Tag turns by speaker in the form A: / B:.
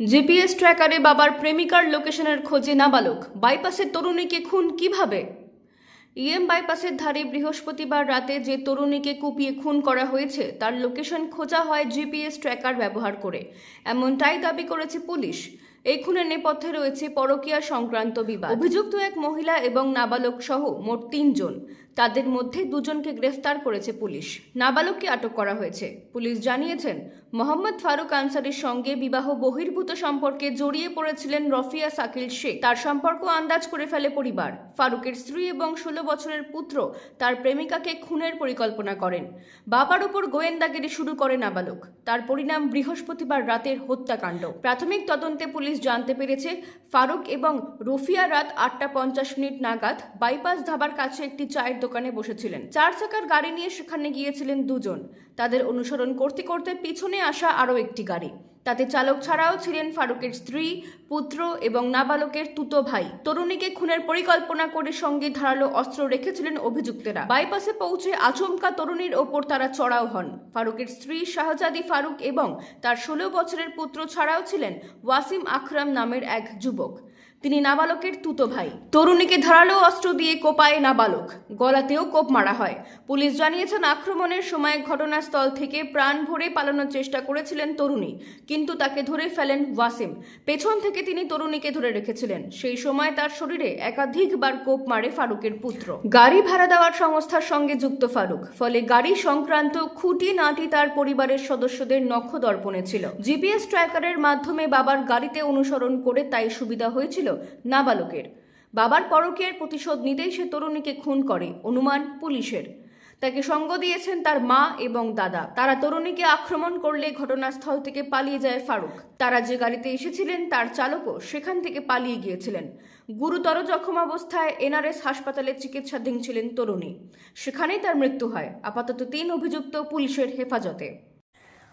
A: GPS ট্র্যাকারে বাবার প্রেমিকার লোকেশনের খোঁজে নাবালক। বাইপাসের তরুণীকে খুন কীভাবে? ইএম বাইপাসের ধারে বৃহস্পতিবার রাতে যে তরুণীকে কুপিয়ে খুন করা হয়েছে, তার লোকেশন খোঁজা হয় জিপিএস ট্র্যাকার ব্যবহার করে। এমনটাই দাবি করেছে পুলিশ। এই খুনের নেপথ্যে রয়েছে পরকীয়া সংক্রান্ত বিবাদ। অভিযুক্ত এক মহিলা এবং নাবালক সহ মোট তিনজন। তাদের মধ্যে দুজনকে গ্রেফতার করেছে পুলিশ। নাবালককে আটক করা হয়েছে। পুলিশ জানিয়েছেন, মোহাম্মদ ফারুক আনসারির সঙ্গে বিবাহ বহির্ভূত সম্পর্কে জড়িয়ে পড়েছিলেন রফিয়া সাকিল শেখ। তার সম্পর্ক আন্দাজ করে ফেলে পরিবার। ফারুকের স্ত্রী এবং ষোলো বছরের পুত্র তার প্রেমিকাকে খুনের পরিকল্পনা করেন। বাবার উপর গোয়েন্দাগিরি শুরু করে নাবালক। তার পরিণাম বৃহস্পতিবার রাতের হত্যাকাণ্ড। প্রাথমিক তদন্তে পুলিশ জানতে পেরেছে, ফারুক এবং রফিয়া রাত আটটা পঞ্চাশ মিনিট নাগাদ বাইপাস ধাবার কাছে একটি চায়ের দোকানে বসেছিলেন। চার চাকার গাড়ি নিয়ে সেখানে গিয়েছিলেন দুজন। তাদের অনুসরণ করতে করতে পিছনে আসা আরও একটি গাড়ি। তাতে চালক ছাড়াও ছিলেন ফারুকের স্ত্রী, পুত্র এবং নাবালকের তুতো ভাই। তরুণীকে খুনের পরিকল্পনা করে সঙ্গে ধারালো অস্ত্র রেখেছিলেন অভিযুক্তরা। বাইপাসে পৌঁছে আচমকা তরুণীর ওপর তারা চড়াও হন। ফারুকের স্ত্রী শাহজাদি ফারুক এবং তার ষোলো বছরের পুত্র ছাড়াও ছিলেন ওয়াসিম আকরাম নামের এক যুবক। তিনি নাবালকের তুতো ভাই। তরুণীকে ধারালো অস্ত্র দিয়ে কোপায় নাবালক। গলাতেও কোপ মারা হয়। পুলিশ জানিয়েছেন, আক্রমণের সময় ঘটনাস্থল থেকে প্রাণ ভরে পালানোর চেষ্টা করেছিলেন তরুণী, কিন্তু তাকে ধরে ফেলেন ওয়াসিম। পেছন থেকে তিনি তরুণীকে ধরে রেখেছিলেন। সেই সময় তার শরীরে একাধিকবার কোপ মারে ফারুকের পুত্র। গাড়ি ভাড়া দেওয়ার সংস্থার সঙ্গে যুক্ত ফারুক। ফলে গাড়ি সংক্রান্ত খুঁটি নাটি তার পরিবারের সদস্যদের নক্ষ নখদর্পণে ছিল। জিপিএস ট্র্যাকারের মাধ্যমে বাবার গাড়িতে অনুসরণ করে তাই সুবিধা হয়েছিল নাবালকের। বাবার পরকীয়ার প্রতিশোধ নিতেই সে তরুণীকে খুন করে, অনুমান পুলিশের। তাকে সঙ্গ দিয়েছেন তার মা এবং দাদা। তারা তরুণীকে আক্রমণ করলে ঘটনাস্থল থেকে পালিয়ে যায় ফারুক। তারা যে গাড়িতে এসেছিলেন তার চালকও সেখান থেকে পালিয়ে গিয়েছিলেন। গুরুতর জখম অবস্থায় এনআরএস হাসপাতালে চিকিৎসাধীন ছিলেন তরুণী। সেখানেই তার মৃত্যু হয়। আপাতত তিন অভিযুক্ত পুলিশের হেফাজতে।